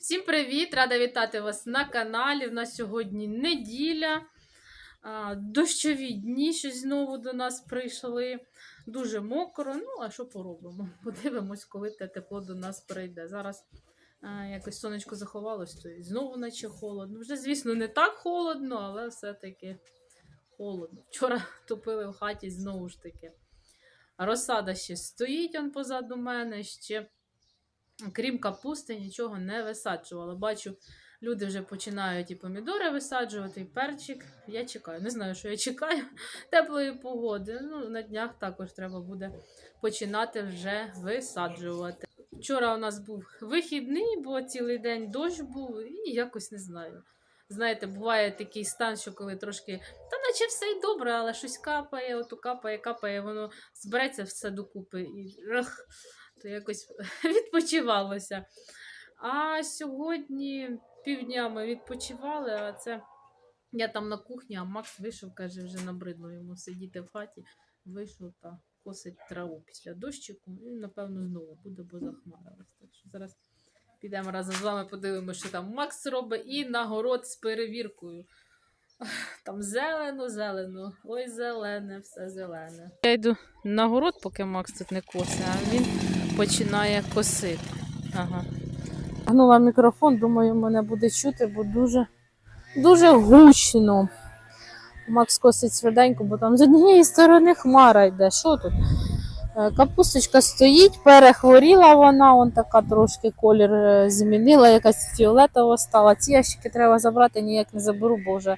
Всім привіт! Рада вітати вас на каналі. У нас сьогодні неділя. Дощові дні щось знову до нас прийшли. Дуже мокро. Ну, а що поробимо? Подивимось, коли те тепло до нас прийде. Зараз якось сонечко заховалось, то і знову наче холодно. Вже, звісно, не так холодно, але все-таки холодно. Вчора топили в хаті знову ж таки. Розсада ще стоїть он позаду мене. ще крім капусти, нічого не висаджувала. Бачу, люди вже починають і помідори висаджувати, і перчик. Я чекаю. Не знаю, що я чекаю теплої погоди. Ну, на днях також треба буде починати вже висаджувати. Вчора у нас був вихідний, бо цілий день дощ був, і якось не знаю. Знаєте, буває такий стан, що коли трошки, та наче все й добре, але щось капає, ото капає, капає, воно збереться все докупи. І ах, то якось відпочивалося. А сьогодні півдня ми відпочивали, а це я там на кухні, а Макс вийшов, каже, вже набридло йому сидіти в хаті. Вийшов та косить траву після дощику. І, напевно, знову буде, бо захмарилось. Так що зараз підемо разом з вами, подивимося, що там Макс робить, і на город з перевіркою. Там зелено, зелено, ой, зелене, все зелене. Я йду на город, поки Макс тут не косить, а він починає косити. Ага. Гнула мікрофон, думаю, мене буде чути, бо дуже, дуже гучно. Макс косить швиденько, бо там з однієї сторони хмара йде. Що тут? Е, Капусточка стоїть, перехворіла вона, он така трошки колір е, змінила, якась фіолетова стала. Ці ящики треба забрати, ніяк не заберу, бо вже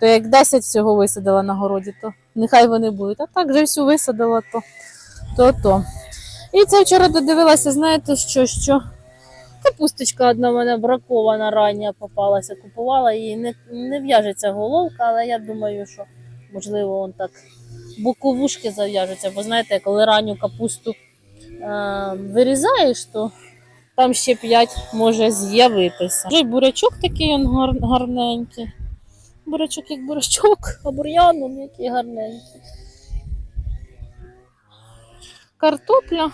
то як 10 всього висадила на городі, то нехай вони будуть. А так вже всю висадила, то. то. І це вчора додивилася, знаєте, що, що капусточка одна в мене бракована рання попалася, купувала її. Не, не в'яжеться головка, але я думаю, що можливо он так боковушки зав'яжуться. Бо знаєте, коли ранню капусту е, вирізаєш, то там ще 5 може з'явитися. Вже бурячок такий он гар, гарненький. Бурячок як бурячок, а бур'ян який гарненький. Картопля.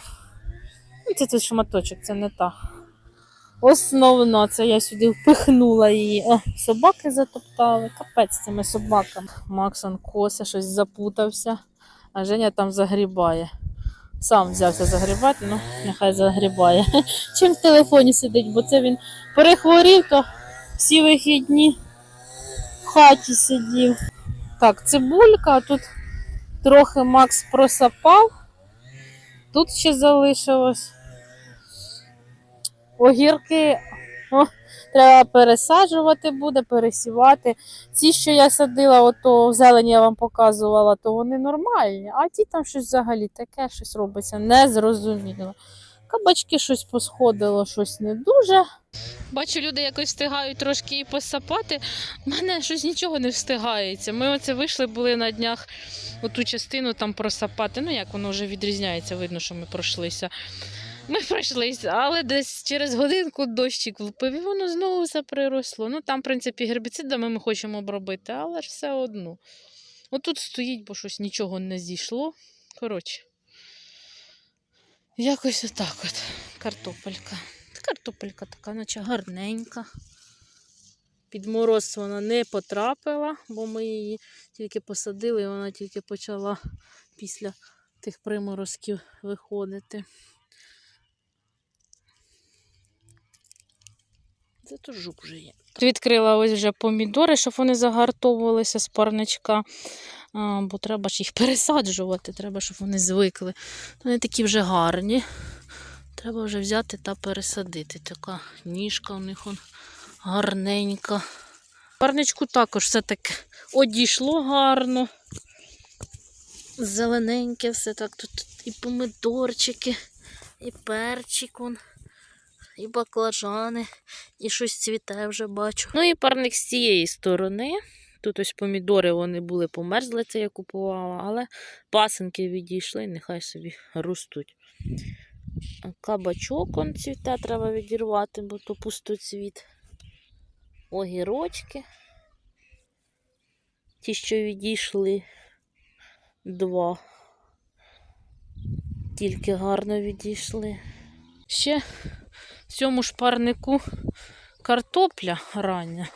Ну, Це, це шматочок, це не та. Основна, це я сюди впихнула її. О, собаки затоптали. Капець цими собаками. Максон коса, щось запутався, а Женя там загрібає. Сам взявся загрібати, ну нехай загрібає. Чим в телефоні сидить, бо це він перехворів, то всі вихідні в хаті сидів. Так, цибулька, тут трохи Макс просапав. Тут ще залишилось. Огірки о, треба пересаджувати буде, пересівати. Ці, що я садила, ото зелені я вам показувала, то вони нормальні, а ті там щось взагалі таке щось робиться незрозуміло. Кабачки щось посходило, щось не дуже. Бачу, люди якось встигають трошки і посапати. У мене щось нічого не встигається. Ми оце вийшли, були на днях оту частину там просапати. Ну, як воно вже відрізняється, видно, що ми пройшлися. Ми пройшлися, але десь через годинку дощик влупив, і воно знову все приросло. Ну там, в принципі, гербіцидами ми хочемо обробити, але ж все одно. Отут стоїть, бо щось нічого не зійшло. Коротше. Якось отак от. Картопелька. Картопелька така, наче гарненька. Під мороз вона не потрапила, бо ми її тільки посадили, і вона тільки почала після тих приморозків виходити. Це то жук вже є. Відкрила ось вже помідори, щоб вони загартовувалися з парничка. Бо треба ж їх пересаджувати, треба, щоб вони звикли. Вони такі вже гарні. Треба вже взяти та пересадити. Така ніжка у них он гарненька. Парничку також все так одійшло гарно. Зелененьке, все так тут і помидорчики, і перчик. он і баклажани, і щось цвіте вже бачу. Ну і парник з цієї сторони. Тут ось помідори вони були померзли, це я купувала, але пасенки відійшли, нехай собі ростуть. Кабачок он цвіте, треба відірвати, бо то пустоцвіт. Огірочки. Ті, що відійшли, два. Тільки гарно відійшли. Ще в цьому шпарнику картопля рання.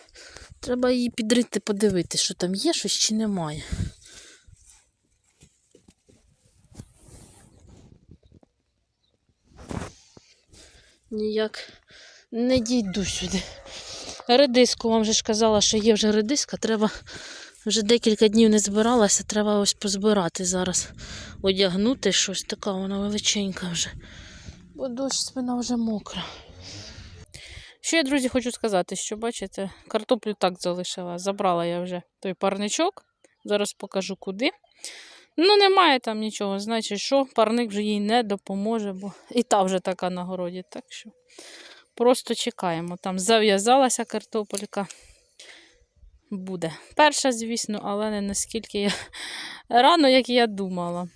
Треба її підрити, подивитися, що там є щось чи немає. Ніяк не дійду сюди. Редиску вам же ж казала, що є вже редиска. Треба вже декілька днів не збиралася, треба ось позбирати зараз. Одягнути щось, така вона величенька вже. Бо дощ спина вже мокра. Що я, друзі, хочу сказати, що бачите, картоплю так залишила. Забрала я вже той парничок. Зараз покажу куди. Ну, немає там нічого. Значить, що парник вже їй не допоможе, бо і та вже така на городі. Так що просто чекаємо. Там зав'язалася картопелька. Буде. Перша, звісно, але не наскільки я... рано, як я думала.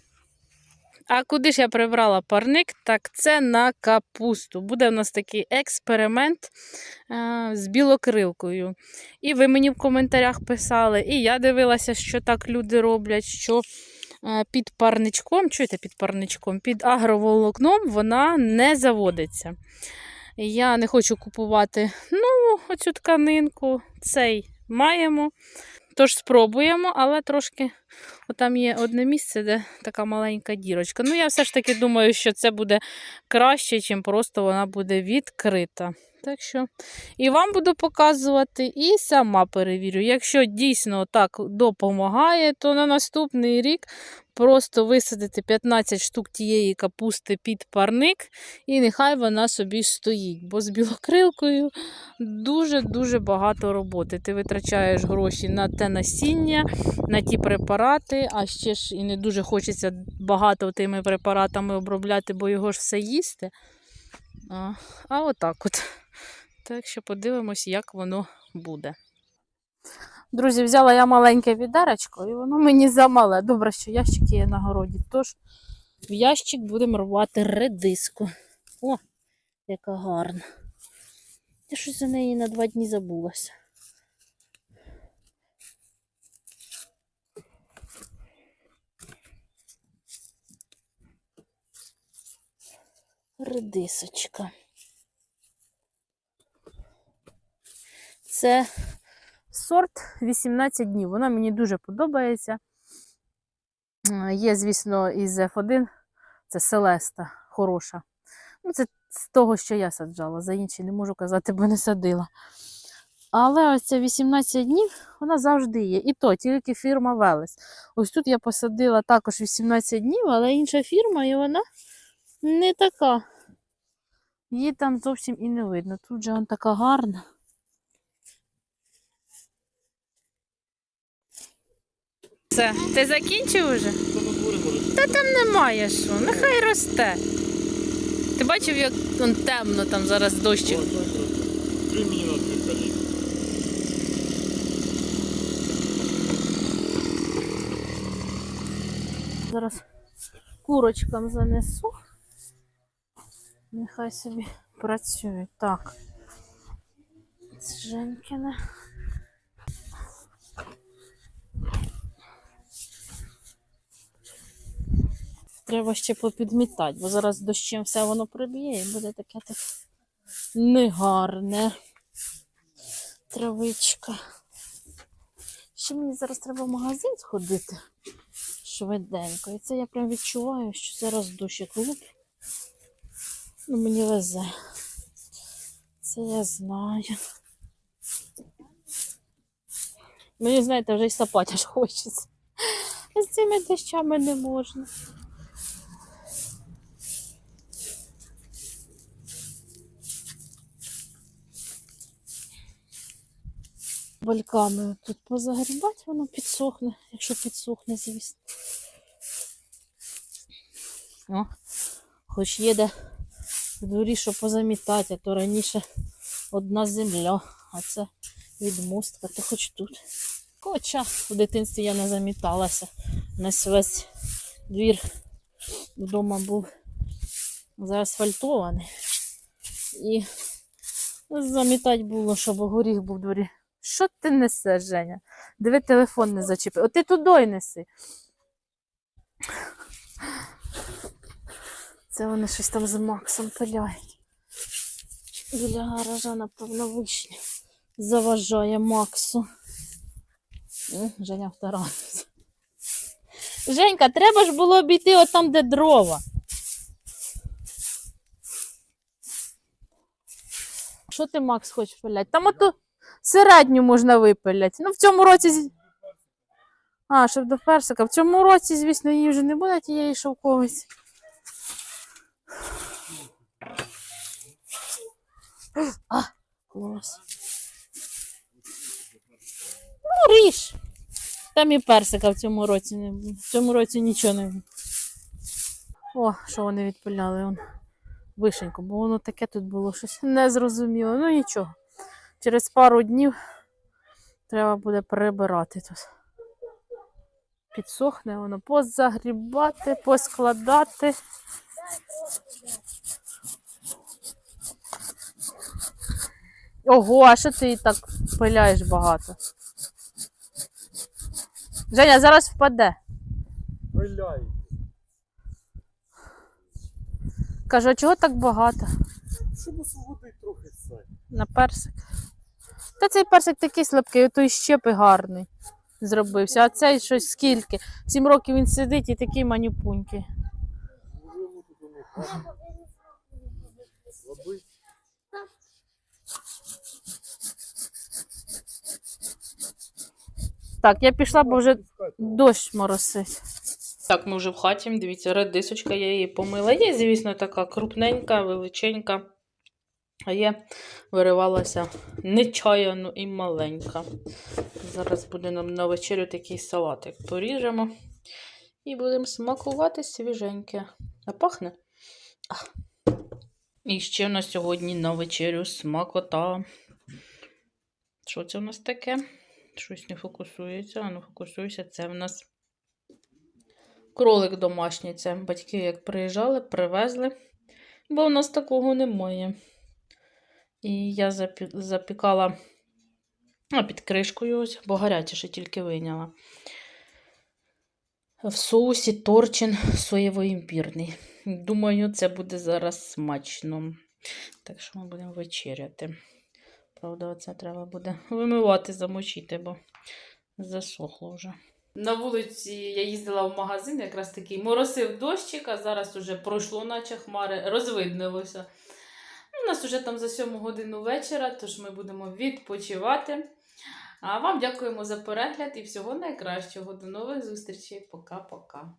А куди ж я прибрала парник? Так це на капусту. Буде в нас такий експеримент а, з білокрилкою. І ви мені в коментарях писали, і я дивилася, що так люди роблять, що а, під парничком, чуєте, під парничком, під агроволокном вона не заводиться. Я не хочу купувати ну, оцю тканинку, цей маємо. Тож спробуємо, але трошки Отам є одне місце, де така маленька дірочка. Ну, я все ж таки думаю, що це буде краще, ніж просто вона буде відкрита. Так що і вам буду показувати, і сама перевірю. Якщо дійсно так допомагає, то на наступний рік просто висадити 15 штук тієї капусти під парник, і нехай вона собі стоїть. Бо з білокрилкою дуже-дуже багато роботи. Ти витрачаєш гроші на те насіння, на ті препарати, а ще ж і не дуже хочеться багато тими препаратами обробляти, бо його ж все їсти. А, а отак от. Так що подивимось, як воно буде. Друзі, взяла я маленьке відеречко, і воно мені замале. Добре, що ящик є на городі. Тож в ящик будемо рвати редиску. О, яка гарна. Я щось за неї на два дні забулася. Редисочка. Це сорт 18 днів. Вона мені дуже подобається. Е, Є, звісно, із F1, це Селеста хороша. Ну, це з того, що я саджала. За інші не можу казати, бо не садила. Але оця 18 днів вона завжди є. І то тільки фірма Велес. Ось тут я посадила також 18 днів, але інша фірма, і вона не така. Її там зовсім і не видно. Тут же вона така гарна. Все, ти закінчив уже? Та там немає що, нехай росте. Ти бачив, як он темно там зараз дощик. Три на Зараз курочкам занесу. Нехай собі працюють. Так. Це Женькіне. Треба ще попідмітати, бо зараз дощем все воно приб'є і буде таке так негарне. Травичка. Ще мені зараз треба в магазин сходити швиденько. І це я прям відчуваю, що зараз дощик луп. Ну, мені везе. Це я знаю. Мені, знаєте, вже й сапати аж хочеться. З цими дощами не можна. Бальками тут позагрібати, воно підсохне, якщо підсохне, звісно. О, хоч є де в дворі, що позамітати, а то раніше одна земля, а це відмостка, то хоч тут. Хоча в дитинстві я не заміталася. У нас весь двір вдома був заасфальтований. І замітати було, щоб горіх був в дворі. Що ти несеш, Женя? Диви, телефон не зачепив. От ти туди неси. Це вони щось там з Максом пиляють. Біля гаража, напевно, вишня. Заважає Максу. Женя втаранився. Женька, треба ж було обійти отам, де дрова. Що ти, Макс, хочеш пиляти? Там ото середню можна випиляти. Ну, в цьому році. А, щоб до персика. В цьому році, звісно, її вже не буде тієї шовковиці. А, клас. Ну, ріж. Там і персика в цьому році. В цьому році нічого не. О, що вони відпиляли. Он. Вишеньку, бо воно таке тут було щось незрозуміло. Ну нічого. Через пару днів треба буде перебирати тут. Підсохне воно, позагрібати, поскладати. Ого, а що ти так пиляєш багато? Женя, зараз впаде. Пиляй. Кажу, а чого так багато? Щоб освободити трохи це. На персик. Та цей персик такий слабкий, той і гарний зробився. А цей щось скільки? Сім років він сидить і воно гарно. Слабий. Так, я пішла, бо вже дощ моросить. Так, ми вже в хаті. Дивіться, редисочка, я її помила. Є, звісно, така крупненька, величенька. А є виривалася нечаяно і маленька. Зараз буде нам на вечерю такий салатик. Поріжемо і будемо смакувати свіженьке. А пахне? А. І ще на сьогодні на вечерю смакота. Що це у нас таке? Щось не фокусується. А ну фокусується. Це в нас кролик домашній. Це батьки як приїжджали, привезли, бо у нас такого немає. І я запікала під кришкою, ось, бо гаряче ще тільки вийняла. В соусі торчин соєво-імпірний. Думаю, це буде зараз смачно. Так що ми будемо вечеряти. Правда, оце треба буде вимивати, замочити, бо засохло вже. На вулиці я їздила в магазин, якраз такий моросив дощик, а зараз уже пройшло, наче хмари, розвиднилося. У нас вже там за 7 годину вечора, тож ми будемо відпочивати. А вам дякуємо за перегляд і всього найкращого. До нових зустрічей. Пока-пока.